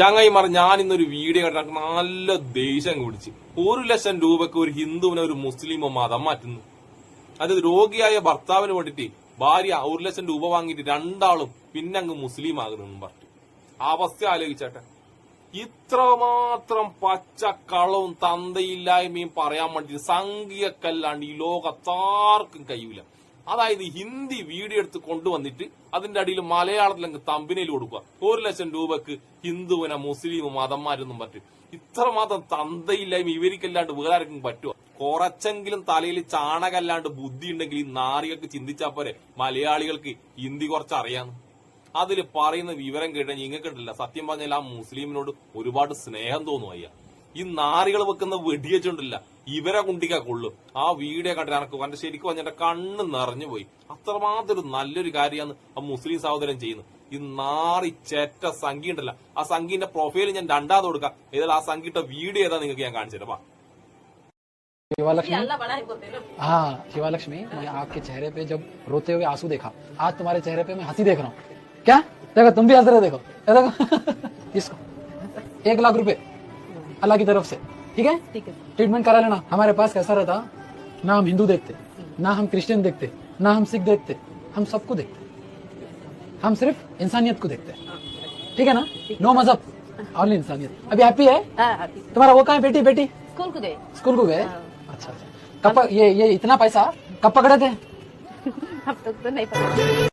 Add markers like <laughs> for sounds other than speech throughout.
ചങ്ങായിമാർ ഞാൻ ഇന്നൊരു വീഡിയോ കണ്ടു നല്ല ദേഷ്യം കുടിച്ച്. ഒരു ലക്ഷം രൂപക്ക് ഒരു ഹിന്ദുവിനെ ഒരു മുസ്ലിമോ മതം മാറ്റുന്നു. അത് രോഗിയായ ഭർത്താവിന് വേണ്ടിട്ട് ഭാര്യ ഒരു ലക്ഷം രൂപ വാങ്ങിയിട്ട് രണ്ടാളും പിന്നെ അങ്ങ് മുസ്ലിം ആകുന്നു പറഞ്ഞു. അവസ്ഥ ആലോചിച്ചേട്ടെ. ഇത്രമാത്രം പച്ചക്കളവും തന്തയില്ലായ്മയും പറയാൻ വേണ്ടി സംഖ്യക്കല്ലാണ്ട് ഈ ലോകത്താർക്കും കഴിയൂല. അതായത് ഹിന്ദി വീഡിയോ എടുത്ത് കൊണ്ടുവന്നിട്ട് അതിന്റെ അടിയിൽ മലയാളത്തിൽ അങ്ങ് തമ്പിനയിൽ കൊടുക്കുക. ഒരു ലക്ഷം രൂപക്ക് ഹിന്ദുവിനെ മുസ്ലിം മതന്മാരെന്നും പറ്റും. ഇത്രമാത്രം തന്തയില്ലായ്മ ഇവർക്കല്ലാണ്ട് വേറെ ആർക്കും പറ്റുമോ കുറച്ചെങ്കിലും തലയിൽ ചാണകല്ലാണ്ട് ബുദ്ധി ഉണ്ടെങ്കിൽ ഈ നാറികൾക്ക് ചിന്തിച്ചാൽ പോരെ മലയാളികൾക്ക് ഹിന്ദി കുറച്ച് അറിയാന്ന് അതിൽ പറയുന്ന വിവരം കേട്ടാൽ നിങ്ങൾക്കുണ്ടല്ല സത്യം പറഞ്ഞാൽ ആ മുസ്ലിമിനോട് ഒരുപാട് സ്നേഹം തോന്നും അയ്യ. ഈ നാറികൾ വെക്കുന്ന വെടിയച്ചുണ്ടല്ല ഇവരെ കുണ്ടിക്കാ കൊള്ളും ആ വീഡിയോ കണ്ടിട്ട് എനക്ക് എന്റെ ശരിക്കും പറഞ്ഞ എന്റെ കണ്ണ് നിറഞ്ഞു പോയി അത്രമാത്രം ഒരു നല്ലൊരു കാര്യമാണ് ആ മുസ്ലിം സഹോദരൻ ചെയ്യുന്നത് ഈ നാറി ചേറ്റ സംഖ്യ ഉണ്ടല്ല ആ സംഖ്യന്റെ പ്രൊഫൈൽ ഞാൻ രണ്ടാമത് കൊടുക്കാം ഏതായാലും ആ സംഖ്യയുടെ വീഡിയോ ഏതാ നിങ്ങൾക്ക് ഞാൻ കാണിച്ചു തരാം വാ. शिवा लक्ष्मी अल्लाह बड़ा है बोलते ना हाँ शिवा लक्ष्मी मैं आपके चेहरे पे जब रोते हुए आंसू देखा आज तुम्हारे चेहरे पे मैं हंसी देख रहा हूँ क्या देखो तुम भी हंस रहे हो, देखो ये देखो इसको एक लाख रुपए अल्लाह की तरफ से ठीक है? ठीक है ट्रीटमेंट करा लेना। हमारे पास कैसा रहता? ना हम हिंदू देखते ना हम क्रिश्चियन देखते ना हम सिख देखते हम सबको देखते। हम सिर्फ़ इंसानियत को देखते। ठीक है ना? नो मज़हब ऑनली इंसानियत। अभी हैप्पी है? हाँ तुम्हारा वो कहा बेटी बेटी? स्कूल को गए। स्कूल को गए? अच्छा अच्छा। कब ये ये इतना पैसा? कब पकड़े थे? <laughs> अब तक तो नहीं पता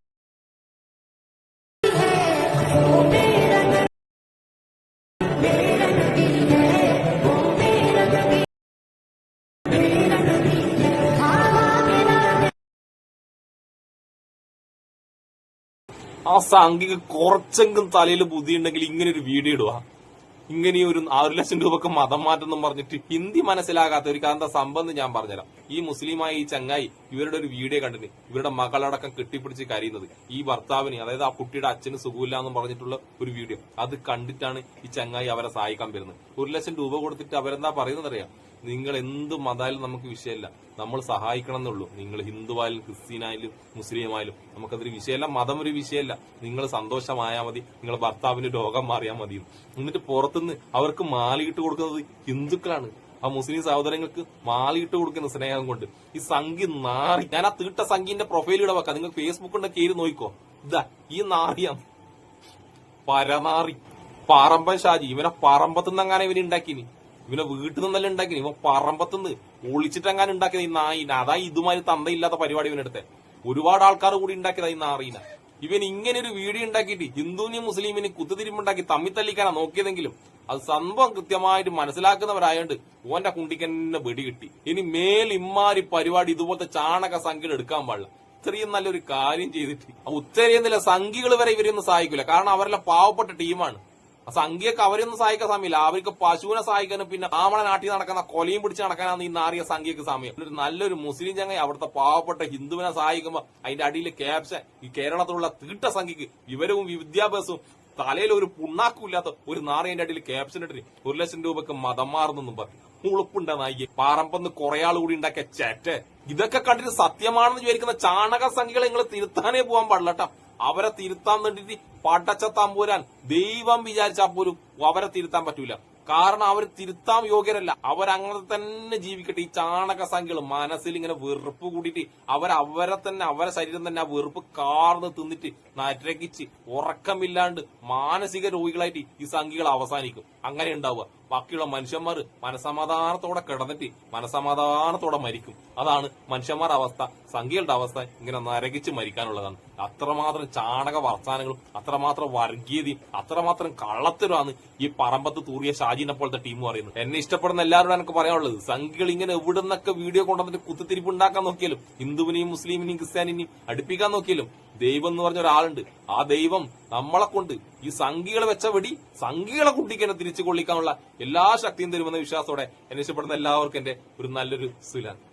ആ സംഖ്യക്ക് കുറച്ചെങ്കിലും തലയിൽ ബുദ്ധി ഉണ്ടെങ്കിൽ ഇങ്ങനെ ഒരു വീഡിയോ ഇടുക ഇങ്ങനെ ഒരു ആറ് ലക്ഷം രൂപക്ക് മതം മാറ്റെന്നും പറഞ്ഞിട്ട് ഹിന്ദി മനസ്സിലാകാത്ത ഒരു കാരണം എന്ന് ഞാൻ പറഞ്ഞുതരാം. ഈ മുസ്ലിമായ ഈ ചങ്ങായി ഇവരുടെ ഒരു വീഡിയോ കണ്ടിട്ട് ഇവരുടെ മകളടക്കം കെട്ടിപ്പിടിച്ച് കരയുന്നത്. ഈ ഭർത്താവിന് അതായത് ആ കുട്ടിയുടെ അച്ഛന് സുഖമില്ല എന്ന് പറഞ്ഞിട്ടുള്ള ഒരു വീഡിയോ. അത് കണ്ടിട്ടാണ് ഈ ചങ്ങായി അവരെ സഹായിക്കാൻ വരുന്നത്. ഒരു ലക്ഷം രൂപ കൊടുത്തിട്ട് അവരെന്താ പറയുന്നത് അറിയാം നിങ്ങൾ എന്ത് മതായാലും നമുക്ക് വിഷയമല്ല. നമ്മൾ സഹായിക്കണം എന്നുള്ളൂ നിങ്ങൾ ഹിന്ദുവായാലും ക്രിസ്ത്യനായാലും മുസ്ലിമായാലും നമുക്കതൊരു വിഷയമല്ല. മതം ഒരു വിഷയമല്ല. നിങ്ങൾ സന്തോഷമായാൽ മതി. നിങ്ങൾ ഭർത്താവിന് രോഗം മാറിയാൽ മതി എന്നിട്ട് പുറത്തുനിന്ന് അവർക്ക് മാലയിട്ട് കൊടുക്കുന്നത് ഹിന്ദുക്കളാണ്. ആ മുസ്ലിം സഹോദരങ്ങൾക്ക് മാലിയിട്ട് കൊടുക്കുന്ന സ്നേഹം കൊണ്ട്. ഈ സംഖ്യ നാറി. ഞാൻ ആ തീട്ട സംഖ്യന്റെ പ്രൊഫൈൽ ഇവിടെ വെക്കാം. നിങ്ങൾ ഫേസ്ബുക്ക് ഉണ്ടെങ്കിൽ കയറി നോക്കിക്കോ. ഇതാ ഈ നാറിയാണ്. പരനാറി. പറമ്പൻ ഷാജി. ഇവനെ പറമ്പത്തുനിന്നെങ്ങനെ ഇവന് ഉണ്ടാക്കിനി. ഇവനെ വീട്ടിൽ നിന്നല്ല ഉണ്ടാക്കി ഇവൻ പറമ്പത്തുനിന്ന് ഒളിച്ചിട്ടെങ്ങാൻ ഉണ്ടാക്കിയത് ഈ നായിന. അതാ ഇതുമാതിരി തന്തയില്ലാത്ത പരിപാടി ഇവനെടുത്തെ ഒരുപാട് ആൾക്കാർ കൂടി ഉണ്ടാക്കിയതാ ഈ നാറീന. ഇവൻ ഇങ്ങനെ ഒരു വീഡിയോ ഉണ്ടാക്കിയിട്ട് ഹിന്ദുവിനെയും മുസ്ലിമിനെ കുത്തുതിരിമ്പുണ്ടാക്കി തമ്മി തല്ലിക്കാനാ നോക്കിയതെങ്കിലും അത് സംഭവം കൃത്യമായിട്ട് മനസ്സിലാക്കുന്നവരായോണ്ട് ഓന്റെ കുണ്ടിക്കന്നെ വെടി കിട്ടി. ഇനി മേൽ ഇമ്മാരി പരിപാടി ഇതുപോലത്തെ ചാണക സംഖ്യകൾ എടുക്കാൻ പാടില്ല. ഇത്രയും നല്ലൊരു കാര്യം ചെയ്തിട്ട് ഉത്തരേന്ത്യയിലെ സംഘികൾ വരെ ഇവരെയൊന്നും സഹായിക്കില്ല കാരണം അവരെല്ലാം പാവപ്പെട്ട ടീമാണ്. സംഖ്യക്ക് അവരൊന്നും സഹായിക്കാൻ സമയമില്ല. അവർക്ക് പശുവിനെ സഹായിക്കാനും പിന്നെ ആമളെ നാട്ടിൽ നടക്കുന്ന കൊലയും പിടിച്ച് നടക്കാനാണ് ഈ നാറിയ സംഖ്യക്ക് സമയം. ഒരു നല്ലൊരു മുസ്ലിം ചങ്ങ അവിടുത്തെ പാവപ്പെട്ട ഹിന്ദുവിനെ സഹായിക്കുമ്പോൾ അതിന്റെ അടിയിൽ ക്യാപ്ഷൻ ഈ കേരളത്തിലുള്ള തീട്ട സംഖ്യക്ക് വിവരവും വിദ്യാഭ്യാസവും തലയിൽ ഒരു പുണ്ണാക്കും ഇല്ലാത്ത ഒരു നാറിയന്റെ അടിയിൽ ക്യാപ്ഷൻ ഇട്ടിട്ട് ഒരു ലക്ഷം രൂപക്ക് മതം മാറുന്നെന്നും പറഞ്ഞു. ഉളുപ്പുണ്ട നായിക്ക് പാറമ്പന്ന് കുറെ ആൾ കൂടി ഉണ്ടാക്കിയ ചേറ്റ്. ഇതൊക്കെ കണ്ടിട്ട് സത്യമാണെന്ന് വിചാരിക്കുന്ന ചാണക സംഖ്യകളെ നിങ്ങൾ തിരുത്താനേ പോകാൻ പാടില്ല അവരെ തിരുത്താൻ വേണ്ടിട്ട് പടച്ച തമ്പൂരാൻ ദൈവം വിചാരിച്ചാൽ പോലും അവരെ തിരുത്താൻ പറ്റൂല. കാരണം അവർ തിരുത്താൻ യോഗ്യരല്ല. അവരങ്ങനെ തന്നെ ജീവിക്കട്ടെ. ഈ ചാണക സംഖ്യകൾ മനസ്സിൽ ഇങ്ങനെ വെറുപ്പ് കൂടിയിട്ട് അവർ അവരെ തന്നെ അവരെ ശരീരം തന്നെ ആ വെറുപ്പ് കാർന്ന് തിന്നിട്ട് നരകിച്ച് ഉറക്കമില്ലാണ്ട് മാനസിക രോഗികളായിട്ട് ഈ സംഖ്യകൾ അവസാനിക്കും. അങ്ങനെ ഉണ്ടാവുക. ബാക്കിയുള്ള മനുഷ്യന്മാർ മനസമാധാനത്തോടെ കിടന്നിട്ട് മനസമാധാനത്തോടെ മരിക്കും. അതാണ് മനുഷ്യന്മാരുടെ അവസ്ഥ സംഖ്യകളുടെ അവസ്ഥ ഇങ്ങനെ നരകിച്ച് മരിക്കാനുള്ളതാണ്. അത്രമാത്രം ചാണക വർത്താനങ്ങളും അത്രമാത്രം വർഗീയതയും അത്രമാത്രം കള്ളത്തരമാണ് ഈ പറമ്പത്ത് തൂറിയ ഷാജിനെ പോലത്തെ ടീം പറയുന്നത്. എന്നെ ഇഷ്ടപ്പെടുന്ന എല്ലാവരോടും എനിക്ക് പറയാനുള്ളത് സംഖ്യകൾ ഇങ്ങനെ എവിടെ നിന്നൊക്കെ വീഡിയോ കൊണ്ടുവന്നിട്ട് കുത്തിത്തിരിപ്പ് ഉണ്ടാക്കാൻ നോക്കിയാലും ഹിന്ദുവിനെയും മുസ്ലിമിനെയും ക്രിസ്ത്യാനിനെയും അടുപ്പിക്കാൻ നോക്കിയാലും ദൈവം എന്ന് പറഞ്ഞ ഒരാളുണ്ട്. ആ ദൈവം നമ്മളെ കൊണ്ട് ഈ സംഘികളെ വെച്ച വെടി സംഘികളെ കുട്ടിക്ക് തിരിച്ചു കൊള്ളിക്കാനുള്ള എല്ലാ ശക്തിയും തരുമെന്ന വിശ്വാസത്തോടെ എന്നെ ഇഷ്ടപ്പെടുന്ന എല്ലാവർക്കും എന്റെ ഒരു നല്ലൊരു സുലാൻ.